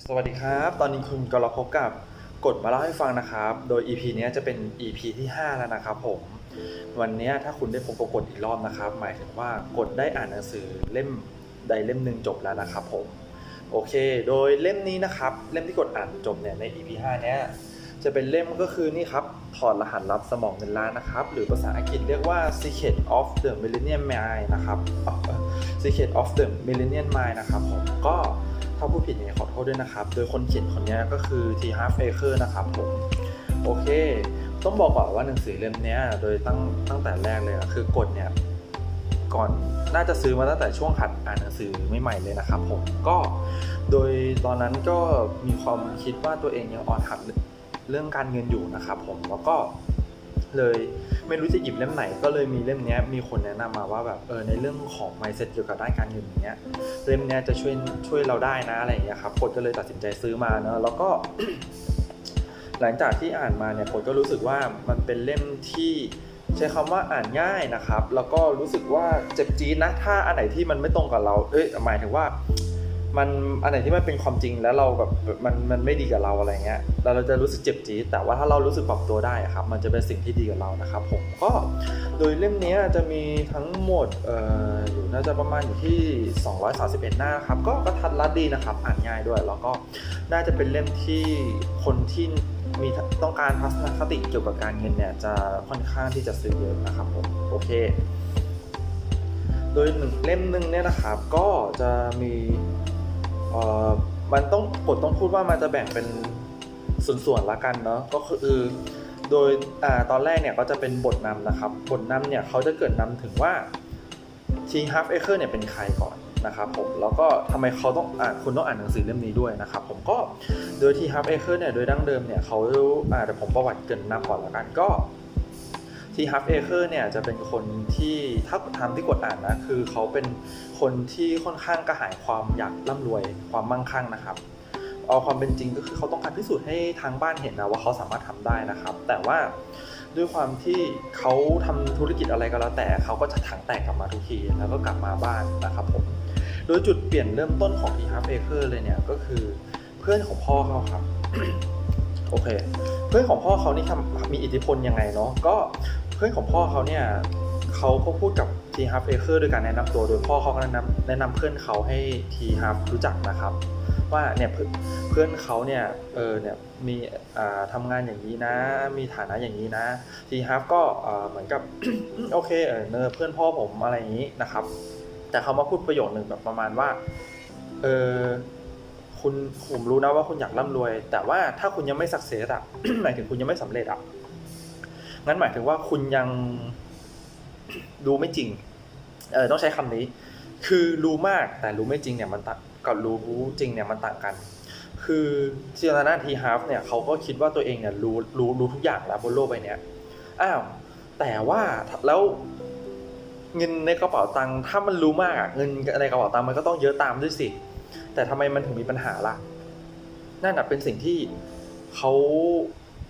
สวัสดีครับ ตอนนี้คุณกำลังพบกับกฎมาเล่าให้ฟังนะครับ โดย EP เนี้ยจะเป็น EP ที่ 5 แล้วนะครับผม วันนี้ถ้าคุณได้พบกับกฎอีกรอบนะครับ หมายถึงว่ากฎได้อ่านหนังสือเล่มใดเล่มหนึ่งจบแล้วนะครับผม โอเค โดยเล่มนี้นะครับ เล่มที่กดอ่านจบเนี่ยใน EP 5 เนี้ยจะเป็นเล่มก็คือนี่ครับ ถอดรหัสลับสมองเงินล้านนะครับ หรือภาษาอังกฤษเรียกว่า Secret of the Millennium Mind นะครับ Secret of the Millennium Mind นะครับผมก็ ถ้าพูดผิดยังไงขอโทษด้วยนะครับ โดยคนเขียนคนนี้ก็คือ T Half Acre นะครับผมโอเค ต้องบอกก่อนว่าหนังสือเล่มนี้โดยตั้งตั้งแต่แรกเลยอะคือกฎเนี่ยก่อนน่าจะซื้อมาตั้งแต่ช่วงหัดอ่านหนังสือใหม่ๆเลยนะครับผมก็โดยตอนนั้นก็มีความคิดว่าตัวเองยังอ่อนหัดเรื่องการเงินอยู่นะครับผมแล้วก็ เลยไม่รู้จะหยิบเล่มไหน ก็เลยมีเล่มนี้มีคนแนะนำมาว่าแบบเออในเรื่องของ mindset เกี่ยวกับด้านการเงินอย่างเงี้ยเล่มนี้จะช่วยช่วยเราได้นะอะไรอย่างเงี้ยครับกดก็เลยตัดสินใจซื้อมาเนอะแล้วก็ หลังจากที่อ่านมาเนี่ยผมก็รู้สึกว่ามันเป็นเล่มที่ใช้คำว่าอ่านง่ายนะครับ แล้วก็รู้สึกว่าเจ็บจี๊ดนะถ้าอันไหนที่มันไม่ตรงกับเราเอ้ยหมายถึงว่า มันอันไหนที่มันเป็นความจริงแล้วเราแบบมันมันไม่ดีกับเราอะไรเงี้ยเราเราจะรู้สึกเจ็บจี๊ดแต่ว่าถ้าเรารู้สึกปรับตัวได้ครับ มันจะเป็นสิ่งที่ดีกับเรานะครับผมก็โดยเล่มนี้จะมีทั้งหมดเอ่ออยู่น่าจะประมาณอยู่ที่ 231 หน้าครับก็กระทัดรัดดีนะครับ อ่านง่ายด้วย แล้วก็น่าจะเป็นเล่มที่คนที่มีต้องการทัศนคติเกี่ยวกับการเงินเนี่ยจะค่อนข้างที่จะซื้อเยอะนะครับผมโอเค โดยหนึ่งเล่มหนึ่งเนี่ยนะครับก็จะมี เอ่อมันต้องกฎต้องพูดว่ามันจะแบ่งเป็นส่วนๆละกันเนาะก็คือโดยอ่าตอนแรกเนี่ยก็จะเป็นบทนำนะครับ บทนำเนี่ยเขาจะเกิดนำถึงว่า T Half Acre เนี่ยเป็นใครก่อนนะครับผมแล้วก็ทำไมเขาต้องอ่านคุณต้องอ่านหนังสือเล่มนี้ด้วยนะครับผมก็โดย T Half Acre เนี่ยโดยดั้งเดิมเนี่ยเขาอ่าเดี๋ยวผมประวัติเกินนำก่อนละกันก็ ที่ Half Acre เนี่ยจะเป็นคนที่ถ้าทำที่กดอ่านนะคือเขาเป็นคนที่ค่อนข้างกระหายความอยากร่ำรวยความมั่งคั่งนะครับเอาความเป็นจริงก็คือเขาต้องการพิสูจน์ให้ทางบ้านเห็นนะว่าเขาสามารถทำได้นะครับ แต่ว่าด้วยความที่เขาทำธุรกิจอะไรก็แล้วแต่เขาก็จะถังแตกกลับมาทุกทีแล้วก็กลับมาบ้านนะครับผมโดยจุดเปลี่ยนเริ่มต้นของที่ Half Acre เลยเนี่ยก็คือเพื่อนของพ่อเขาครับโอเค พื่อนของพ่อเขานี่ทำมีอิทธิพลยังไงเนาะก็เพื่อนของพ่อเขาเนี่ยเขาก็พูดกับทีฮับเอเคอร์ด้วยการแนะนำตัวโดยพ่อเขาก็แนะนำแนะนำเพื่อนเขาให้ทีฮับรู้จักนะครับ ว่าเนี่ยเพื่อนเขาเนี่ยเออเนี่ยมีอ่าทำงานอย่างนี้นะ มีฐานะอย่างนี้นะทีฮับก็เอ่อเหมือนกับโอเคเออเนอเพื่อนพ่อผมอะไรอย่างนี้นะครับ แต่เขามาพูดประโยคหนึ่งแบบประมาณว่าเออ คุณผมรู้นะว่าคุณอยากร่ำรวย แต่ว่าถ้าคุณยังไม่สักเซสอะหมายถึงคุณยังไม่สำเร็จอะงั้นหมายถึงว่าคุณยังรู้ไม่จริง เออต้องใช้คำนี้ คือรู้มากแต่รู้ไม่จริงเนี่ยมันต่างกับรู้จริงเนี่ยมันต่างกัน คือเซียนาทีฮาฟเนี่ยเขาก็คิดว่าตัวเองเนี่ยรู้รู้รู้ทุกอย่างแล้วบนโลกใบนี้อ้าวแต่ว่าแล้วเงินในกระเป๋าตังค์ถ้ามันรู้มากอะเงินในกระเป๋าตังค์มันก็ต้องเยอะตามด้วยสิ แต่ทำไมมันถึงมีปัญหาล่ะนั่นเป็นสิ่งที่เขา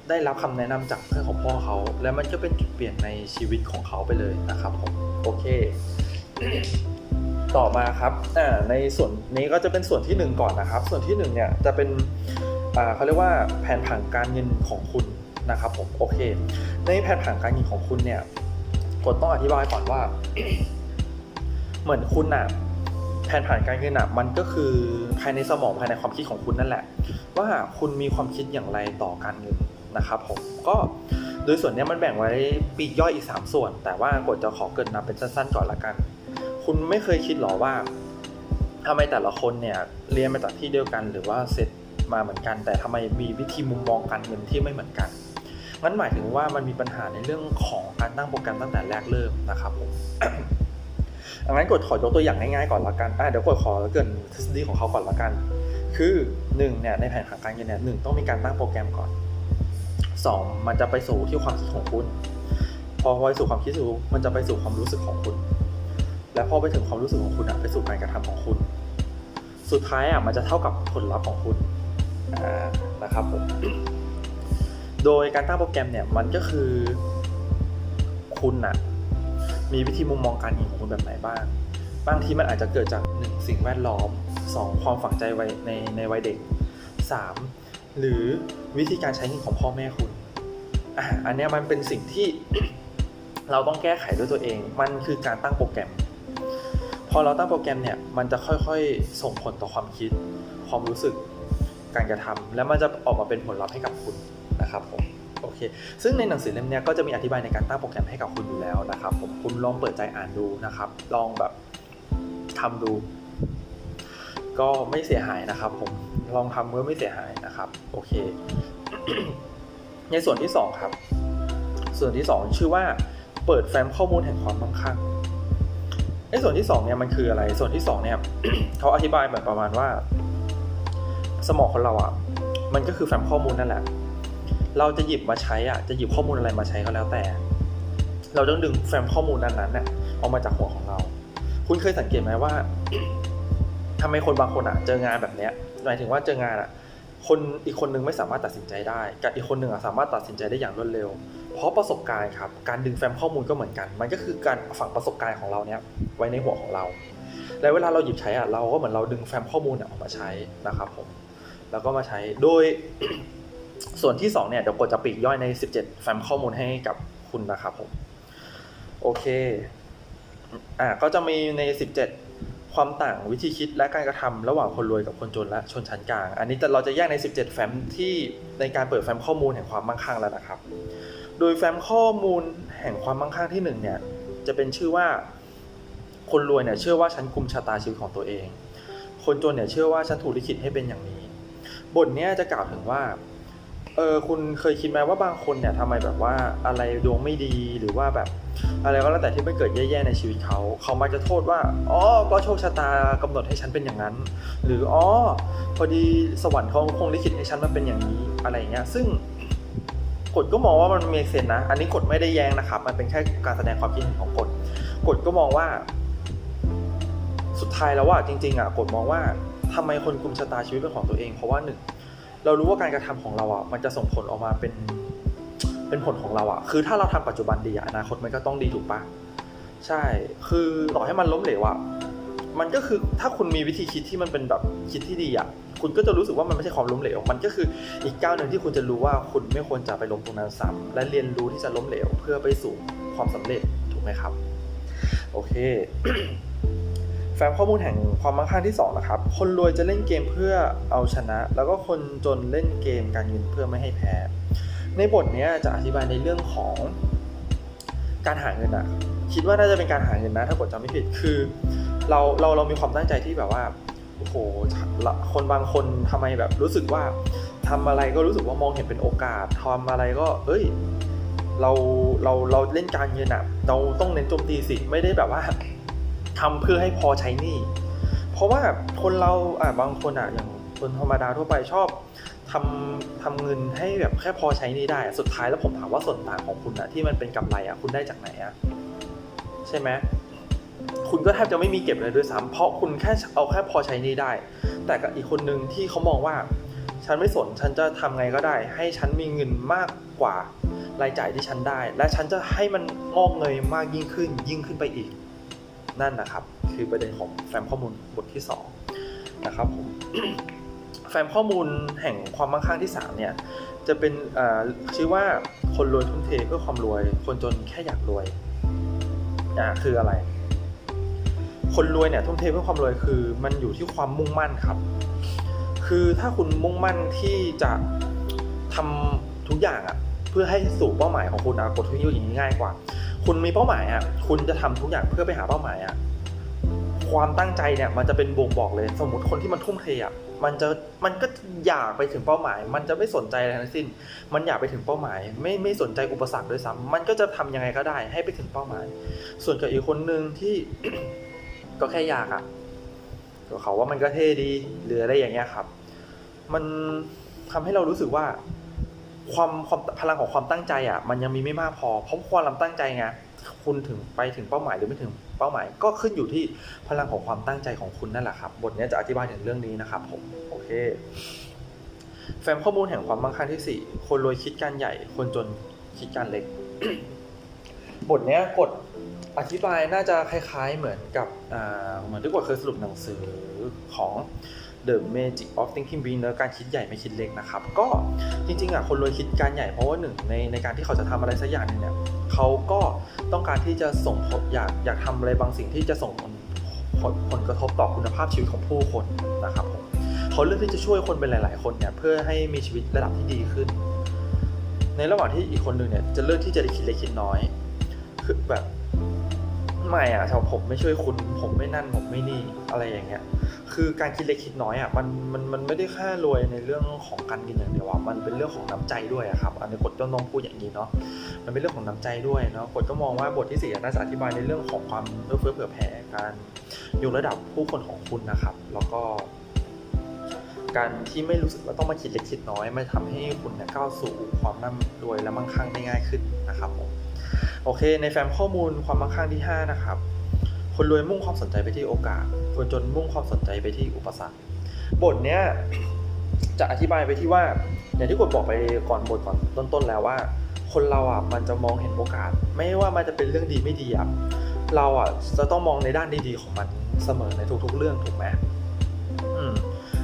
ได้รับคำแนะนำจากเพื่อนของพ่อเขา แล้วมันก็เป็นจุดเปลี่ยนในชีวิตของเขาไปเลยนะครับผมโอเค ต่อมาครับในส่วนนี้ก็จะเป็นส่วนที่หนึ่งก่อนนะครับ ส่วนที่หนึ่งเนี่ยจะเป็นเขาเรียกว่าแผนผังการเงินของคุณนะครับผมโอเค ในแผนผังการเงินของคุณเนี่ยกดต้องอธิบายก่อนว่า เหมือนคุณนะ ผนผังการเงินอะมันก็คือภายในสมองภายในความคิดของคุณนั่นแหละ ว่าคุณมีความคิดอย่างไรต่อการเงินนะครับผมก็โดยส่วนนี้มันแบ่งไว้ปีกย่อยอีก 3 ส่วน แต่ว่ากดจะขอเกินนำเป็นสั้นๆก่อนละกัน คุณไม่เคยคิดหรอว่าทำไมแต่ละคนเนี่ยเรียนมาจากที่เดียวกันหรือว่าเซตมาเหมือนกัน แต่ทำไมมีวิธีมุมมองการเงินที่ไม่เหมือนกันงั้นหมายถึงว่ามันมีปัญหาในเรื่องของการตั้งโปรแกรมตั้งแต่แรกเริ่มนะครับผม งั้นกดขอยกตัวอย่างง่ายๆก่อนละกันอะเดี๋ยวกดขอเกินทฤษฎีของเขาก่อนละกัน คือ1เนี่ยในแผนผังการเงินเนี่ยหนึ่งต้องมีการตั้งโปรแกรมก่อน 2 มันจะไปสู่ที่ความคิดของคุณ พอไปสู่ความคิดสู่มันจะไปสู่ความรู้สึกของคุณ และพอไปถึงความรู้สึกของคุณอะไปสู่การกระทำของคุณ สุดท้ายอะมันจะเท่ากับผลลัพธ์ของคุณนะครับผมโดยการตั้งโปรแกรมเนี่ยมันก็คือคุณอะ มีวิธีมุมมองการเงินของคุณแบบไหนบ้าง บางทีมันอาจจะเกิดจากหนึ่งสิ่งแวดล้อมสองความฝังใจไว้ในในวัยเด็ก 3 หรือวิธีการใช้เงินของพ่อแม่คุณอะอันเนี้ยมันเป็นสิ่งที่เราต้องแก้ไขด้วยตัวเอง มันคือการตั้งโปรแกรม พอเราตั้งโปรแกรมเนี่ย มันจะค่อยๆ ส่งผลต่อความคิด ความรู้สึก การกระทำแล้วมันจะออกมาเป็นผลลัพธ์ให้กับคุณนะครับผม โอเค ซึ่งในหนังสือเล่มนี้ก็จะมีอธิบายในการตั้งโปรแกรมให้กับคุณอยู่แล้วนะครับผมคุณลองเปิดใจอ่านดูนะครับ ลองแบบทำดู ก็ไม่เสียหายนะครับ ผมลองทำก็ไม่เสียหายนะครับ โอเค ในส่วนที่สองครับ ส่วนที่สองชื่อว่าเปิดแฟ้มข้อมูลแห่งความมั่งคั่งในส่วนที่สองเนี่ยมันคืออะไร ส่วนที่สองเนี่ยเขาอธิบายเหมือนประมาณว่า สมองคนเราอะ มันก็คือแฟ้มข้อมูลนั่นแหละ เราจะหยิบมาใช้อะจะหยิบข้อมูลอะไรมาใช้ก็แล้วแต่ เราต้องดึงแฟ้มข้อมูลนั้นๆน่ะออกมาจากหัวของเรา คุณเคยสังเกตไหมว่าทำไมคนบางคนอะ เจองานแบบเนี้ยหมายถึงว่าเจองานอะ คนอีกคนนึงไม่สามารถตัดสินใจได้ กับอีกคนหนึ่งอะสามารถตัดสินใจได้อย่างรวดเร็ว เพราะประสบการณ์ครับ การดึงแฟ้มข้อมูลก็เหมือนกัน มันก็คือการฝังประสบการณ์ของเราเนี้ยไว้ในหัวของเรา แล้วเวลาเราหยิบใช้อะเราก็เหมือนเราดึงแฟ้มข้อมูลเนี่ยออกมาใช้นะครับผมแล้วก็มาใช้โดย ส่วนที่ 2 เนี่ยเดี๋ยวกดจะปีกย่อยใน 17 แฟ้มข้อมูลให้กับคุณนะครับผม โอเค อ่าก็จะมีใน 17 ความต่างวิธีคิดและการกระทำระหว่างคนรวยกับคนจนและชนชั้นกลาง อันนี้เราจะแยกใน 17 แฟ้มที่ในการเปิดแฟ้มข้อมูลแห่งความมั่งคั่งแล้วนะครับ โดยแฟ้มข้อมูลแห่งความมั่งคั่งที่หนึ่งเนี่ยจะเป็นชื่อว่าคนรวยเนี่ยเชื่อว่าฉันกุมชะตาชีวิตของตัวเอง คนจนเนี่ยเชื่อว่าฉันถูกลิขิตให้เป็นอย่างนี้ บทเนี้ยจะกล่าวถึงว่า เออคุณเคยคิดไหมว่าบางคนเนี่ยทำไมแบบว่าอะไรดวงไม่ดีหรือว่าแบบ อะไรก็แล้วแต่ที่มันเกิดแย่ๆในชีวิตเขา เขามักจะโทษว่าอ๋อก็โชคชะตากำหนดให้ฉันเป็นอย่างนั้น หรืออ๋อพอดีสวรรค์เขาคงลิขิตให้ฉันมาเป็นอย่างนี้อะไรเงี้ยซึ่งกฎก็มองว่ามันมีเซนนะ อันนี้กฎไม่ได้แย้งนะครับ มันเป็นแค่การแสดงความคิดเห็นของกฎกฎก็มองว่า สุดท้ายแล้วว่าจริง ๆอะกฎมองว่าทำไมคนกลุ่มชะตาชีวิตเป็นของตัวเอง เพราะว่าหนึ่ง เรารู้ว่าการกระทำของเราอะมันจะส่งผลออกมาเป็นเป็นผลของเราอะ คือถ้าเราทำปัจจุบันดีอนาคตมันก็ต้องดีถูกปะใช่ คือต่อให้มันล้มเหลวอะมันก็คือถ้าคุณมีวิธีคิดที่มันเป็นแบบคิดที่ดีอะคุณก็จะรู้สึกว่ามันไม่ใช่ความล้มเหลว มันก็คืออีกก้าวหนึ่งที่คุณจะรู้ว่าคุณไม่ควรจะไปล้มตรงนั้นซ้ำและเรียนรู้ที่จะล้มเหลว เพื่อไปสู่ความสำเร็จถูกไหมครับ โอเค ฟ้มข้อมูลแห่งความมั่งคั่งที่2นะครับ คนรวยจะเล่นเกมเพื่อเอาชนะ แล้วก็คนจนเล่นเกมการเงินเพื่อไม่ให้แพ้ ในบทนี้จะอธิบายในเรื่องของการหาเงินอะคิดว่าน่าจะเป็นการหาเงินนะ ถ้ากดจำไม่ผิดคือ เราเราเรามีความตั้งใจที่แบบว่าโอ้โหคนบางคนทำไมแบบรู้สึกว่าทำอะไรก็รู้สึกว่ามองเห็นเป็นโอกาสทำอะไรก็ เอ้ยเราเราเราเล่นการเงินอะเราต้องเน้นโจมตีสิไม่ได้แบบว่า ทำเพื่อให้พอใช้หนี้ เพราะว่าคนเราอะบางคนอะอย่างคนธรรมดาทั่วไปชอบทำทำเงินให้แบบแค่พอใช้หนี้ได้ สุดท้ายแล้วผมถามว่าส่วนต่างของคุณอะที่มันเป็นกำไรอะคุณได้จากไหนอะใช่ไหมคุณก็แทบจะไม่มีเก็บเลยด้วยซ้ำเพราะคุณแค่เอาแค่พอใช้หนี้ได้ แต่กับอีกคนนึงที่เขามองว่า ฉันไม่สนฉันจะทำไงก็ได้ ให้ฉันมีเงินมากกว่ารายจ่ายที่ฉันได้ และฉันจะให้มันงอกเงยมากยิ่งขึ้นยิ่งขึ้นไปอีก นั่นนะครับ คือประเด็นของแฟ้มข้อมูลบทที่2นะครับผมแฟ้มข้อมูลแห่งความมั่งคั่งที่3เนี่ยจะเป็นชื่อว่าคนรวยทุ่มเทเพื่อความรวย คนจนแค่อยากรวยอ่าคืออะไร คนรวยเนี่ยทุ่มเทเพื่อความรวยคือ มันอยู่ที่ความมุ่งมั่นครับ คือถ้าคุณมุ่งมั่นที่จะทำทุกอย่างอะเพื่อให้สู่เป้าหมายของคุณนะกดที่อย่างง่ายกว่า คุณมีเป้าหมายอะ คุณจะทำทุกอย่างเพื่อไปหาเป้าหมายอะ ความตั้งใจเนี่ยมันจะเป็นบ่งบอกเลย สมมติคนที่มันทุ่มเทอะ มันจะมันก็อยากไปถึงเป้าหมาย มันจะไม่สนใจอะไรทั้งสิ้น มันอยากไปถึงเป้าหมาย ไม่ไม่สนใจอุปสรรคด้วยซ้ำมันก็จะทำยังไงก็ได้ ให้ไปถึงเป้าหมาย ส่วนกับอีกคนนึงที่ก็แค่อยากอะก็เขาว่ามันก็เท่ดีหรืออะไรอย่างเงี้ยครับ มันทำให้เรารู้สึกว่า ความความพลังของความตั้งใจอะมันยังมีไม่มากพอเพราะความตั้งใจไงคุณถึงไปถึงเป้าหมายหรือไม่ถึงเป้าหมาย ก็ขึ้นอยู่ที่พลังของความตั้งใจของคุณนั่นแหละครับ บทนี้จะอธิบายถึงเรื่องนี้นะครับผมโอเคแฟ้มข้อมูลแห่งความมั่งคั่งที่ 4 คนรวยคิดการใหญ่ คนจนคิดการเล็ก บทเนี้ยกดอธิบายน่าจะคล้ายๆเหมือนกับเหมือนที่กดเคยสรุปหนังสือของ The Magic of Thinking Big เนอะการคิดใหญ่ไม่คิดเล็กนะครับ ก็จริงๆอะคนรวยคิดการใหญ่เพราะว่าหนึ่งในในการที่เขาจะทำอะไรสักอย่างหนึงเนี่ยเขาก็ต้องการที่จะส่งผลอยากอยากทำอะไรบางสิ่งที่จะส่งผลผลผลกระทบต่อคุณภาพชีวิตของผู้คนนะครับผมเขาเลือกที่จะช่วยคนเป็นหลาย ๆ คนเนี่ยเพื่อให้มีชีวิตระดับที่ดีขึ้น ในระหว่างที่อีกคนหนึ่งเนี่ยจะเลือกที่จะได้คิดเล็กคิดน้อยคือแบบไม่อะชาวผมไม่ช่วยคุณผมไม่นั่นผมไม่นี่อะไรอย่างเงี้ย คือการคิดเล็กคิดน้อยอะมันมันมันไม่ได้แค่รวยในเรื่องของการกินอย่างเดียวอะมันเป็นเรื่องของน้ำใจด้วยครับ อันนี้กดต้องต้องพูดอย่างนี้เนาะมันเป็นเรื่องของน้ำใจด้วยเนาะกดก็มองว่าบทที่สี่น่าจะอธิบายในเรื่องของความเอื้อเฟื้อเผื่อแผ่การยกระดับผู้คนของคุณนะครับ แล้วก็ การที่ไม่รู้สึกว่าต้องมาคิดเล็กคิดน้อยมันทำให้คุณเนี่ยก้าวสู่ความร่ำรวยและมั่งคั่งได้ง่ายขึ้นนะครับผมโอเค ในแฟ้มข้อมูลความมั่งคั่งที่ 5 นะครับ คนรวยมุ่งความสนใจไปที่โอกาส คนจนมุ่งความสนใจไปที่อุปสรรค บทเนี้ยจะอธิบายไปที่ว่า อย่างที่กดบอกไปก่อนบทก่อนต้นๆแล้วว่า คนเราอะมันจะมองเห็นโอกาส ไม่ว่ามันจะเป็นเรื่องดีไม่ดีอะเราอะจะต้องมองในด้านดีๆของมันเสมอในทุกๆเรื่องถูกไหมอืม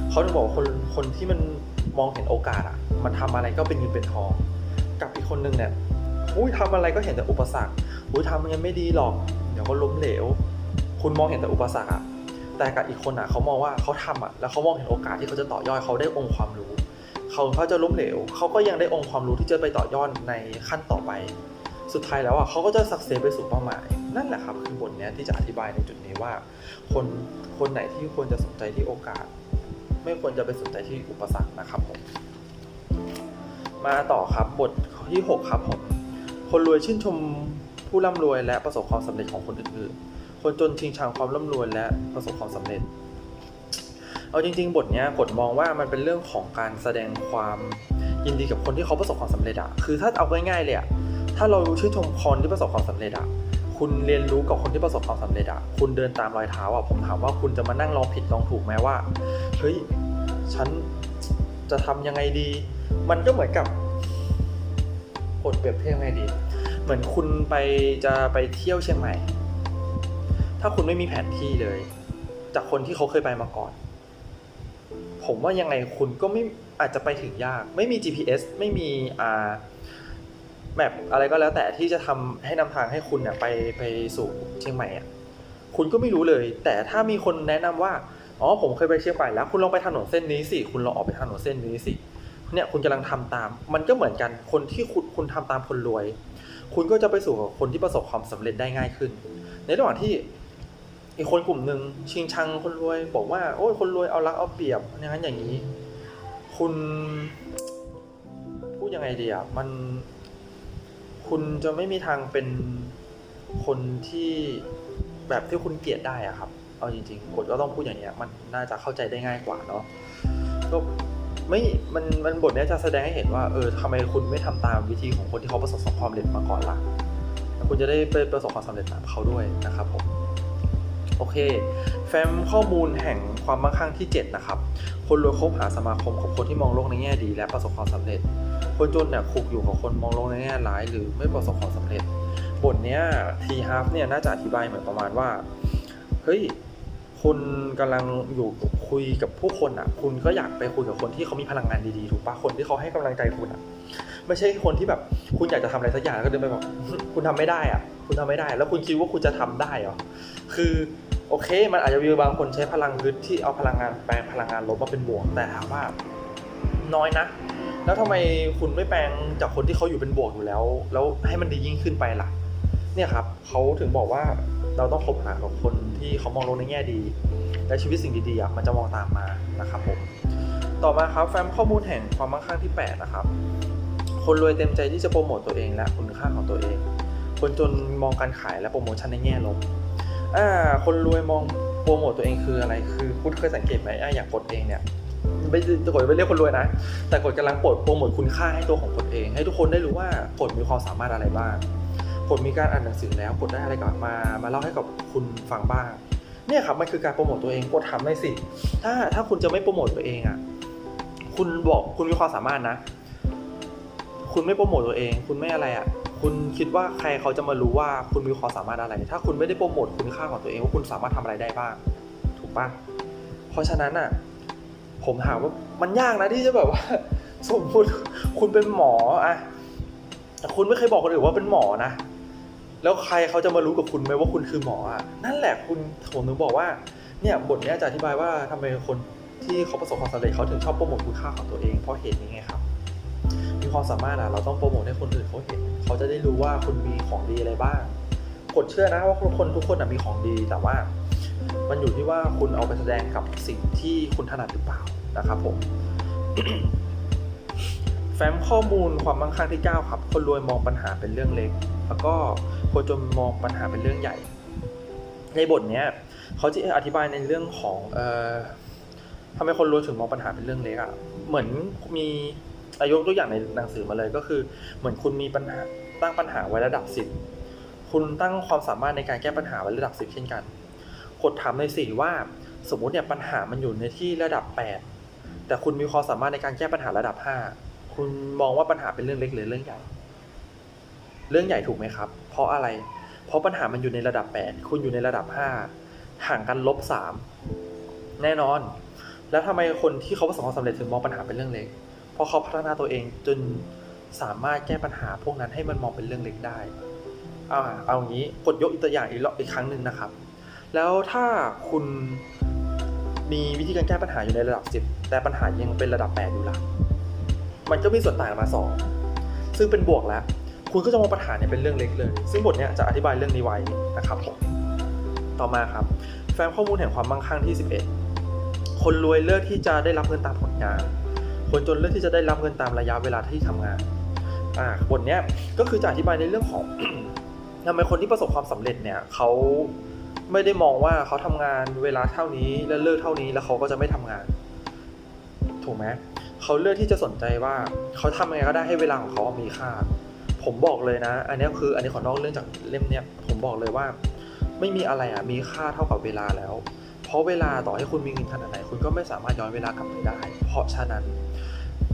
เขาถึงบอกว่าคนคนที่มันมองเห็นโอกาสอะ มันทำอะไรก็เป็นเงินเป็นทอง กับอีกคนนึงเนี่ยอุ้ยทำอะไรก็เห็นแต่อุปสรรคอุ้ยทำมันยังไม่ดีหรอก เดี๋ยวก็ล้มเหลว คุณมองเห็นแต่อุปสรรคอะแต่กับอีกคนอะเขามองว่าเขาทำอะแล้วเขามองเห็นโอกาสที่เขาจะต่อยอดเขาได้องค์ความรู้เขาเขาจะล้มเหลวเขาก็ยังได้องค์ความรู้ที่จะไปต่อยอดในขั้นต่อไป สุดท้ายแล้วอะเขาก็จะสักเซสไปสู่เป้าหมาย นั่นแหละครับคือบทเนี้ยที่จะอธิบายในจุดนี้ว่า คนคนไหนที่ควรจะสนใจที่โอกาส ไม่ควรจะไปสนใจที่อุปสรรคนะครับผมมาต่อครับบทที่ 6 ครับผมคนรวยชื่นชมผู้ร่ำรวยและประสบความสำเร็จของคนอื่นๆ คนจนชิงชังความร่ำรวยและประสบความสำเร็จ เอาจริง ๆ บทเนี้ยกดมองว่ามันเป็นเรื่องของการแสดงความยินดีกับคนที่เขาประสบความสำเร็จอะคือถ้าเอาง่ายๆเลยอะถ้าเราชื่นชมคนที่ประสบความสำเร็จอะคุณเรียนรู้กับคนที่ประสบความสำเร็จอะคุณเดินตามรอยเท้าอะผมถามว่าคุณจะมานั่งลองผิดลองถูกไหมว่าเฮ้ยฉันจะทำยังไงดี มันก็เหมือนกับกดเปรียบเทียบไงดี เหมือนคุณไปจะไปเที่ยวเชียงใหม่ ถ้าคุณไม่มีแผนที่เลย จากคนที่เขาเคยไปมาก่อน ผมว่ายังไงคุณก็ไม่อาจจะไปถึงยาก ไม่มี GPS ไม่มีอ่าแมปอะไรก็แล้วแต่ที่จะทำให้นำทางให้คุณเนี่ยไปไปสู่เชียงใหม่อะคุณก็ไม่รู้เลย แต่ถ้ามีคนแนะนำว่าอ๋อผมเคยไปเชียงใหม่แล้ว คุณลองไปถนนเส้นนี้สิคุณลองออกไปถนนเส้นนี้สิเนี่ยคุณกำลังทำตาม มันก็เหมือนกันคนที่คุณคุณทำตามคนรวย คุณก็จะไปสู่คนที่ประสบความสำเร็จได้ง่ายขึ้น ในระหว่างที่ อีกคนกลุ่มหนึ่งชิงชังคนรวย บอกว่า โอ้ยคนรวยเอารักเอาเปรียบอย่างนั้นอย่างนี้ คุณพูดยังไงดีอะมัน คุณจะไม่มีทางเป็นคนที่แบบที่คุณเกลียดได้อะครับ เอาจริงๆกฎก็ต้องพูดอย่างเงี้ย มันน่าจะเข้าใจได้ง่ายกว่าเนาะก็ไม่ มัน มันบทนี้จะแสดงให้เห็นว่า เออทำไมคุณไม่ทำตามวิธีของคนที่เขาประสบความสำเร็จมาก่อนล่ะ คุณจะได้ไปประสบความสำเร็จแบบเขาด้วยนะครับผม โอเค แฟ้มข้อมูลแห่งความมั่งคั่งที่ 7 นะครับ คนรวยคบหาสมาคมของคนที่มองโลกในแง่ดี และประสบความสำเร็จ คนจนเนี่ยคุกอยู่กับคนมองโลกในแง่ร้าย หรือไม่ประสบความสำเร็จ บทเนี้ยทีฮาร์ฟเนี่ยน่าจะอธิบายเหมือนประมาณว่า เฮ้ยคุณกำลังอยู่คุยกับผู้คนอะ คุณก็อยากไปคุยกับคนที่เขามีพลังงานดีๆ ถูกปะคนที่เขาให้กำลังใจคุณอะ ไม่ใช่คนที่แบบคุณอยากจะทำอะไรสักอย่างแล้วก็เดินไปบอกคุณทำไม่ได้อะ คุณทำไม่ได้ แล้วคุณคิดว่าคุณจะทำได้เหรอคือโอเค มันอาจจะมีบางคนใช้พลังฮึดที่เอาพลังงานแปลงพลังงานลบมาเป็นบวกแต่ถามว่าน้อยนะ แล้วทำไมคุณไม่แปลงจากคนที่เขาอยู่เป็นบวกอยู่แล้ว แล้วให้มันดียิ่งขึ้นไปล่ะ เนี่ยครับเขาถึงบอกว่าเราต้องคบหากับคนที่เขามองโลกในแง่ดี และชีวิตสิ่งดีๆมันจะมองตามมานะครับผมต่อมาครับแฟ้มข้อมูลแห่งความมั่งคั่งที่ 8 นะครับ คนรวยเต็มใจที่จะโปรโมตตัวเองและคุณค่าของตัวเอง คนจนมองการขายและโปรโมชั่นในแง่ลบอ่าคนรวยมองโปรโมตตัวเองคืออะไร คือคุณเคยสังเกตไหมอะอย่างกดเองเนี่ยไม่จะกดไปเรียกคนรวยนะ แต่กดกำลังโปรโปรโมทคุณค่าให้ตัวของกดเอง ให้ทุกคนได้รู้ว่ากดมีความสามารถอะไรบ้างกดมีการอ่านหนังสือแล้วกดได้อะไรกลับมา มาเล่าให้กับคุณฟังบ้าง เนี่ยครับมันคือการโปรโมตตัวเองกดทำได้สิ ถ้าถ้าคุณจะไม่โปรโมตตัวเองอะ คุณบอกคุณมีความสามารถนะ คุณไม่โปรโมตตัวเอง คุณไม่อะไรอะ คุณคิดว่าใครเขาจะมารู้ว่าคุณมีความสามารถอะไร ถ้าคุณไม่ได้โปรโมทคุณค่าของตัวเองว่าคุณสามารถทำอะไรได้บ้าง ถูกปะเพราะฉะนั้นอะ ผมถามว่ามันยากนะที่จะแบบว่า สมมติคุณเป็นหมออะแต่คุณไม่เคยบอกคนอื่นว่าเป็นหมอนะแล้วใครเขาจะมารู้กับคุณไหมว่าคุณคือหมออะนั่นแหละคุณผมถึงบอกว่าเนี่ยบทนี้จะอธิบายว่าทำไมคนที่เขาประสบความสำเร็จเขาถึงชอบโปรโมทคุณค่าของตัวเองเพราะเหตุนี้ไงครับ ความสามารถอะเราต้องโปรโมทให้คนอื่นเขาเห็นเขาจะได้รู้ว่าคุณมีของดีอะไรบ้างกดเชื่อนะว่าคนทุกคนมีของดีแต่ว่า มันอยู่ที่ว่าคุณเอาไปแสดงกับสิ่งที่คุณถนัดหรือเปล่านะครับผมแฟ้มข้อมูลความมั่งคั่งที่ 9 ครับ คนรวยมองปัญหาเป็นเรื่องเล็ก แล้วก็คนจนมองปัญหาเป็นเรื่องใหญ่ ในบทเนี้ยเขาจะอธิบายในเรื่องของเอ่อทำไมคนรวยถึงมองปัญหาเป็นเรื่องเล็กอะ่ะเหมือนมี อายกตัวอย่างในหนังสือมาเลยก็คือ เหมือนคุณมีปัญหาตั้งปัญหาไว้ระดับสิบคุณตั้งความสามารถในการแก้ปัญหาไว้ระดับสิบเช่นกันกดถามในอยสิว่าสมมุติเนี่ยปัญหามันอยู่ในที่ระดับ8แต่คุณมีความสามารถในการแก้ปัญหาระดับ5คุณมองว่าปัญหาเป็นเรื่องเล็กหรือเรื่องใหญ่ เรื่องใหญ่ถูกไหมครับ เพราะอะไร เพราะปัญหามันอยู่ในระดับ8คุณอยู่ในระดับ5ห่างกันลบ3แน่นอน แล้วทำไมคนที่เขาประสบความสำเร็จถึงมองปัญหาเป็นเรื่องเล็ก ราะเขาพัฒนาตัวเองจนสามารถแก้ปัญหาพวกนั้นให้มันมองเป็นเรื่องเล็กได้เอาเอางี้กดยกอีกตัวอย่างอีกรอบอีกครั้งหนึ่งนะครับ แล้วถ้าคุณมีวิธีการแก้ปัญหาอยู่ในระดับ 10 แต่ปัญหายังเป็นระดับ 8 อยู่ละมันก็มีส่วนต่างมา 2 ซึ่งเป็นบวกแล้ว คุณก็จะมองปัญหาเนี่ยเป็นเรื่องเล็กเลย ซึ่งบทเนี้ยจะอธิบายเรื่องนี้ไว้นะครับผมต่อมาครับ แฟ้มข้อมูลแห่งความมั่งคั่งที่ 11 คนรวยเลือกที่จะได้รับเงินตามผลงาน คนจนเลือกที่จะได้รับเงินตามระยะเวลาที่ทำงานอ่าบทเนี้ยก็คือจะอธิบายในเรื่องของทำไมคนที่ประสบความสำเร็จเนี่ยเขาไม่ได้มองว่าเขาทำงานเวลาเท่านี้แล้วเลิกเท่านี้แล้วเขาก็จะไม่ทำงาน ถูกไหมเขาเลือกที่จะสนใจว่าเขาทำยังไงก็ได้ให้เวลาของเขามีค่า ผมบอกเลยนะ อันนี้คืออันนี้ขอนอกเรื่องจากเล่มเนี้ยผมบอกเลยว่า ไม่มีอะไรอะมีค่าเท่ากับเวลาแล้ว เพราะเวลาต่อให้คุณมีเงินขนาดไหน คุณก็ไม่สามารถย้อนเวลากลับไปได้ เพราะฉะนั้น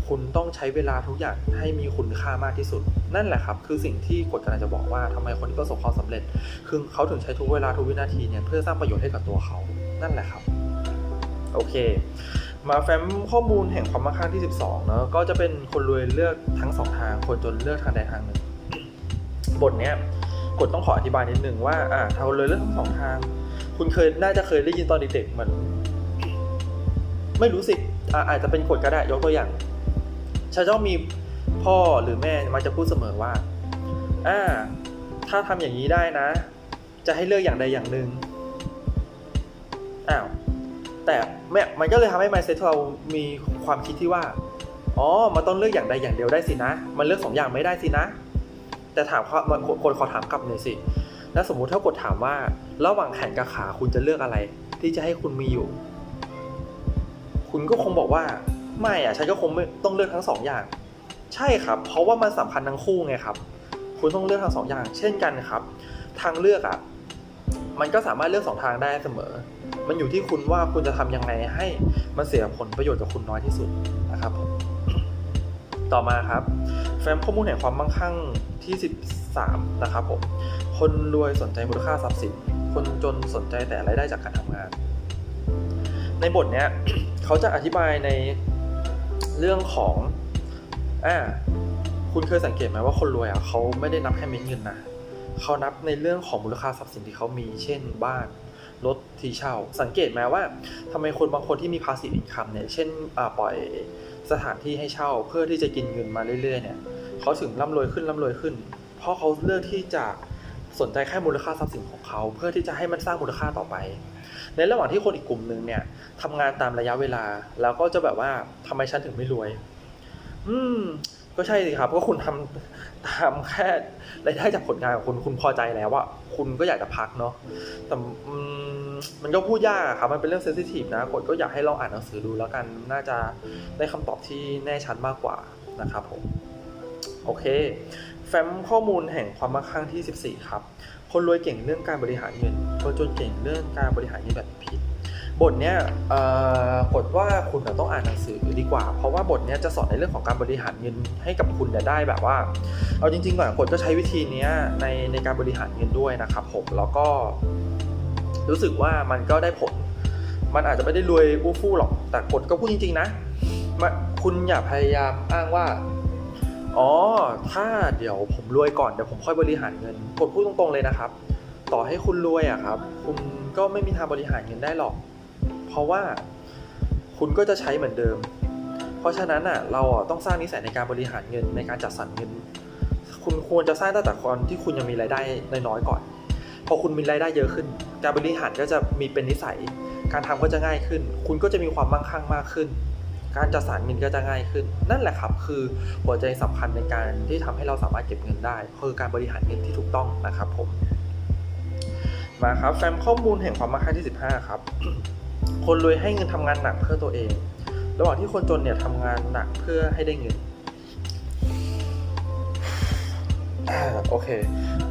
คุณต้องใช้เวลาทุกอย่างให้มีคุณค่ามากที่สุด นั่นแหละครับ คือสิ่งที่กฎกำลังจะบอกว่าทำไมคนที่ประสบความสำเร็จ คือเขาถึงใช้ทุกเวลาทุกวินาทีเนี่ยเพื่อสร้างประโยชน์ให้กับตัวเขา นั่นแหละครับ โอเค มาแฟ้มข้อมูลแห่งความมั่งคั่งที่ 12เนอะก็จะเป็นคนรวยเลือกทั้งสองทางคนจนเลือกทางใดทางหนึ่งบทเนี้ยกฎต้องขออธิบายนิดนึงว่าอ่าทางคนรวยเลือกทั้งสองทาง คุณเคยน่าจะเคยได้ยินตอนเด็กๆเหมือนไม่รู้สิอ่าอาจจะเป็นกฎก็ได้ยกตัวอย่าง ชาจ้องมีพ่อหรือแม่มักจะพูดเสมอว่า อ่า ถ้าทำอย่างนี้ได้นะ จะให้เลือกอย่างใดอย่างหนึ่งอ้าว แต่แม่มันก็เลยทำให้ mindset เรามีความคิดที่ว่า อ๋อ มันต้องเลือกอย่างใดอย่างเดียวได้สินะ มันเลือกสองอย่างไม่ได้สินะ แต่ถามคนคนขอถามกลับหน่อยสิ แล้วสมมุติถ้ากดถามว่า ระหว่างแขนกับขาคุณจะเลือกอะไร ที่จะให้คุณมีอยู่ คุณก็คงบอกว่า ไม่อะฉันก็คงไม่ต้องเลือกทั้งสองอย่าง ใช่ครับ เพราะว่ามันสำคัญทั้งคู่ไงครับ คุณต้องเลือกทั้งสองอย่าง เช่นกันครับ ทางเลือกอะมันก็สามารถเลือกสองทางได้เสมอ มันอยู่ที่คุณว่าคุณจะทำยังไงให้มันเสียผลประโยชน์กับคุณน้อยที่สุดนะครับผมต่อมาครับ แฟ้มข้อมูลแห่งความมั่งคั่งที่ 13 นะครับผม คนรวยสนใจมูลค่าทรัพย์สิน คนจนสนใจแต่รายได้จากการทำงาน ในบทเนี้ยเขาจะอธิบายใน เรื่องของอ่าคุณเคยสังเกตไหมว่าคนรวยอะเขาไม่ได้นับแค่เม็ดเงินนะเขานับในเรื่องของมูลค่าทรัพย์สินที่เขามี เช่นบ้านรถที่เช่า สังเกตไหมว่าทำไมคนบางคนที่มีภาษีอินคัมเนี่ยเช่นปล่อยสถานที่ให้เช่าเพื่อที่จะกินเงินมาเรื่อยๆเนี่ยเขาถึงร่ำรวยขึ้นร่ำรวยขึ้น เพราะเขาเลือกที่จะ สนใจแค่มูลค่าทรัพย์สินของเขา เพื่อที่จะให้มันสร้างมูลค่าต่อไป ในระหว่างที่คนอีกกลุ่มหนึ่งเนี่ยทำงานตามระยะเวลา แล้วก็จะแบบว่าทำไมฉันถึงไม่รวย อืม ก็ใช่สิครับ ก็คุณทำทำแค่รายได้จากผลงานของคุณคุณพอใจแล้วว่าคุณก็อยากจะพักเนาะแต่มมันก็พูดยากครับ มันเป็นเรื่องเซนซิทีฟนะกดก็อยากให้ลองอ่านหนังสือดูแล้วกัน น่าจะได้คำตอบที่แน่ชัดมากกว่านะครับผม โอเค ฟ้มข้อมูลแห่งความมั่งคั่งที่ 14 ครับ คนรวยเก่งเรื่องการบริหารเงิน คนจนเก่งเรื่องการบริหารเงินแบบผิด บทเนี้ยกดว่าคุณน่ะต้องอ่านหนังสือดีกว่า เพราะว่าบทเนี้ยจะสอนในเรื่องของการบริหารเงินให้กับคุณได้แบบว่า เอาจริงๆก่อนกดก็ใช้วิธีเนี้ยในในการบริหารเงินด้วยนะครับผมแล้วก็ รู้สึกว่ามันก็ได้ผล มันอาจจะไม่ได้รวยอู้ฟู่หรอก แต่กฎก็พูดจริง ๆ นะ คุณอย่าพยายามอ้างว่า อ๋อ ถ้าเดี๋ยวผมรวยก่อนเดี๋ยวผมค่อยบริหารเงินกฎพูดตรงๆเลยนะครับ ต่อให้คุณรวยอะครับ คุณก็ไม่มีทางบริหารเงินได้หรอก เพราะว่าคุณก็จะใช้เหมือนเดิม เพราะฉะนั้นอะเราต้องสร้างนิสัยในการบริหารเงินในการจัดสรรเงิน คุณควรจะสร้างตั้งแต่ตอนที่คุณยังมีรายได้น้อยๆก่อน พอคุณมีรายได้เยอะขึ้น การบริหารก็จะมีเป็นนิสัย การทำก็จะง่ายขึ้น คุณก็จะมีความมั่งคั่งมากขึ้น การจัดสรรเงินก็จะง่ายขึ้น นั่นแหละครับ คือหัวใจสำคัญในการที่ทำให้เราสามารถเก็บเงินได้ คือการบริหารเงินที่ถูกต้องนะครับผมมาครับแฟ้มข้อมูลแห่งความมั่งคั่งที่ 15 ครับ คนรวยให้เงินทำงานหนักเพื่อตัวเอง ระหว่างที่คนจนเนี่ยทำงานหนักเพื่อให้ได้เงินโอเค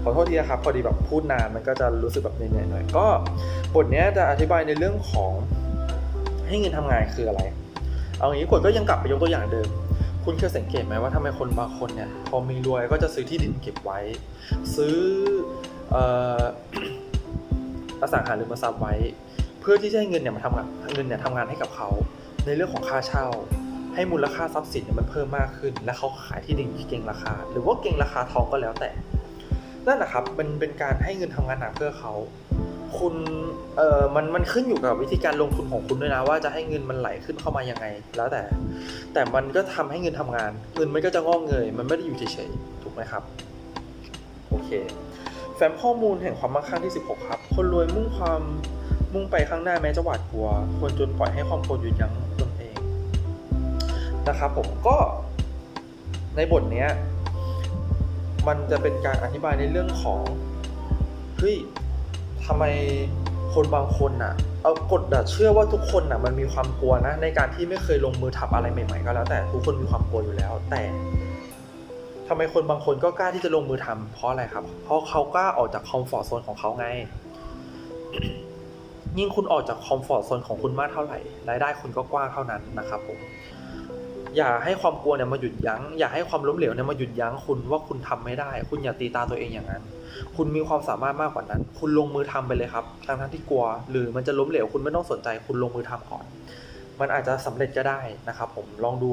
ขอโทษทีนะครับ พอดีแบบพูดนานมันก็จะรู้สึกแบบเหนื่อยๆหน่อย ก็บทนี้จะอธิบายในเรื่องของให้เงินทำงานคืออะไร เอางี้กดก็ยังกลับไปยกตัวอย่างเดิม คุณเคยสังเกตไหมว่าทำไมคนบางคนเนี่ยพอมีรวยก็จะซื้อที่ดินเก็บไว้ ซื้อออสังหาริมทรัพย์ไว้ เพื่อที่จะให้เงินเนี่ยมาทำงานเงินเนี่ยทำงานให้กับเขาในเรื่องของค่าเช่า ให้มูลค่าทรัพย์สินเนี่ยมันเพิ่มมากขึ้น และเขาขายที่ดินที่เก่งราคา หรือว่าเก่งราคาทองก็แล้วแต่นั่นแหละครับมันเป็นการให้เงินทำงานหนักเพื่อเขา คุณเอ่อมันมันขึ้นอยู่กับวิธีการลงทุนของคุณด้วยนะ ว่าจะให้เงินมันไหลขึ้นเข้ามายังไง แล้วแต่ แต่มันก็ทำให้เงินทำงาน เงินมันก็จะงอกเงย มันไม่ได้อยู่เฉยๆถูกไหมครับ โอเค แฟ้มข้อมูลแห่งความมั่งคั่งที่ 16 ครับ คนรวยมุ่งความมุ่งไปข้างหน้าแม้จะหวาดกลัว ควรจนปล่อยให้ความโกรธหยุดยั้งตนเองนะครับผมก็ในบทเนี้ยมันจะเป็นการอธิบายในเรื่องของเฮ้ย ทำไมคนบางคนน่ะ เอากฎอะเชื่อว่าทุกคนน่ะมันมีความกลัวนะ ในการที่ไม่เคยลงมือทำอะไรใหม่ ๆ ก็แล้ว แต่ทุกคนมีความกลัวอยู่แล้ว แต่ทำไมคนบางคนก็กล้าที่จะลงมือทำเพราะอะไรครับ เพราะเขากล้าออกจากคอมฟอร์ทโซนของเขาไง ยิ่งคุณออกจากคอมฟอร์ทโซนของคุณมากเท่าไหร่รายได้คุณก็กว้างเท่านั้นนะครับผม อย่าให้ความกลัวเนี่ยมาหยุดยัง้ง อย่าให้ความล้มเหลวเนี่ยมาหยุดยั้งคุณว่าคุณทำไม่ได้ คุณอย่าตีตาตัวเองอย่างนั้น คุณมีความสามารถมากกว่านั้น คุณลงมือทำไปเลยครับทั้งทั้งที่กลัว หรือมันจะล้มเหลวคุณไม่ต้องสนใจ คุณลงมือทำก่อน มันอาจจะสำเร็จก็ได้นะครับ ผมลองดู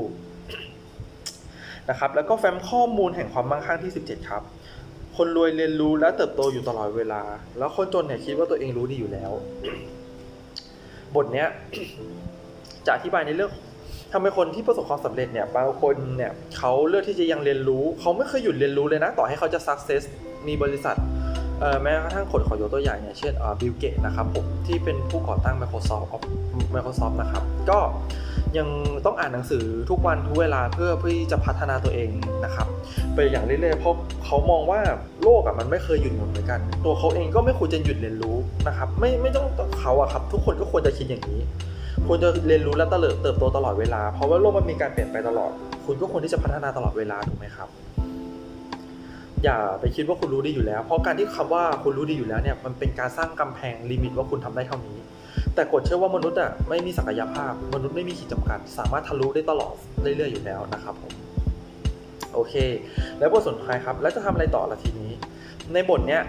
นะครับ แล้วก็แฟ้มข้อมูลแห่งความมั่งคั่งที่ 17 ครับ คนรวยเรียนรู้และเติบโตอยู่ตลอดเวลา แล้วคนจนเนี่ยคิดว่าตัวเองรู้ดีอยู่แล้ว บทเนี้ยจะอธิบายในเรื่อง ทำไมคนที่ประสบความสำเร็จเนี่ยบางคนเนี่ยเขาเลือกที่จะยังเรียนรู้ เขาไม่เคยหยุดเรียนรู้เลยนะ ต่อให้เขาจะ success มีบริษัท แม้กระทั่งคนขอยกตัวอย่างอย่างเช่นบิลเกตนะครับผมที่เป็นผู้ก่อตั้ง Microsoft Microsoft นะครับก็ยังต้องอ่านหนังสือทุกวันทุกเวลาเพื่อเพื่อจะพัฒนาตัวเองนะครับไปอย่างเรื่อยๆเพราะเขามองว่าโลกอะมันไม่เคยหยุดหมุนเหมือนกัน ตัวเขาเองก็ไม่ควรจะหยุดเรียนรู้นะครับไม่ไม่ต้องเขาอะครับทุกคนก็ควรจะคิดอย่างนี้ควรจะเรียนรู้และเตลิดเติบโตตลอดเวลา เพราะว่าโลกมันมีการเปลี่ยนไปตลอด คุณก็ควรที่จะพัฒนาตลอดเวลาถูกไหมครับ อย่าไปคิดว่าคุณรู้ดีอยู่แล้ว เพราะการที่คำว่าคุณรู้ดีอยู่แล้วเนี่ยมันเป็นการสร้างกำแพงลิมิตว่าคุณทำได้เท่านี้ แต่กฎเชื่อว่ามนุษย์อะไม่มีศักยภาพ มนุษย์ไม่มีขีดจำกัด สามารถทะลุได้ตลอดเรื่อยๆอยู่แล้วนะครับผมโอเค แล้วบทสุดท้ายครับ แล้วจะทำอะไรต่อละทีนี้ ในบทเนี้ย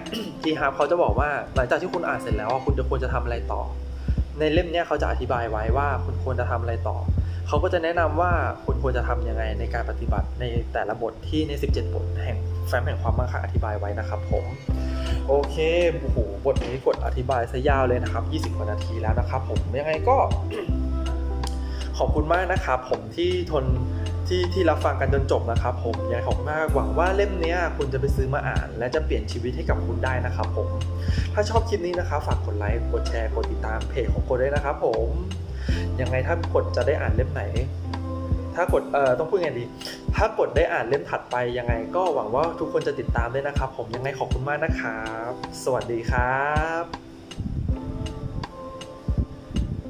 ทีฮาร์ปเขาจะบอกว่าหลังจากที่คุณอ่านเสร็จแล้วคุณจะควรจะทำอะไรต่อ ในเล่มเนี้ยเขาจะอธิบายไว้ว่าคุณควรจะทำอะไรต่อเขาก็จะแนะนำว่าคุณควรจะทำยังไงในการปฏิบัติในแต่ละบทที่ใน 17 บทแห่ง แฟ้มแห่งความมั่งคั่งอธิบายไว้นะครับผมโอเคโอ้โหบทนี้กดอธิบายซะยาวเลยนะครับ 20กว่านาทีแล้วนะครับผมยังไงก็ขอบคุณมากนะครับผมที่ทนที่ที่รับฟังกันจนจบนะครับผมยังไงขอบมากหวังว่าเล่มนี้คุณจะไปซื้อมาอ่าน และจะเปลี่ยนชีวิตให้กับคุณได้นะครับผม ถ้าชอบคลิปนี้นะครับฝากกดไลค์กดแชร์กดติดตามเพจของกดด้วยนะครับผมยังไงถ้ากดจะได้อ่านเล่มไหน ถ้ากดเอ่อต้องพูดไงดี ถ้ากดได้อ่านเล่มถัดไปยังไง ก็หวังว่าทุกคนจะติดตามด้วยนะครับ ผมยังไงขอบคุณมากนะครับ สวัสดีครับ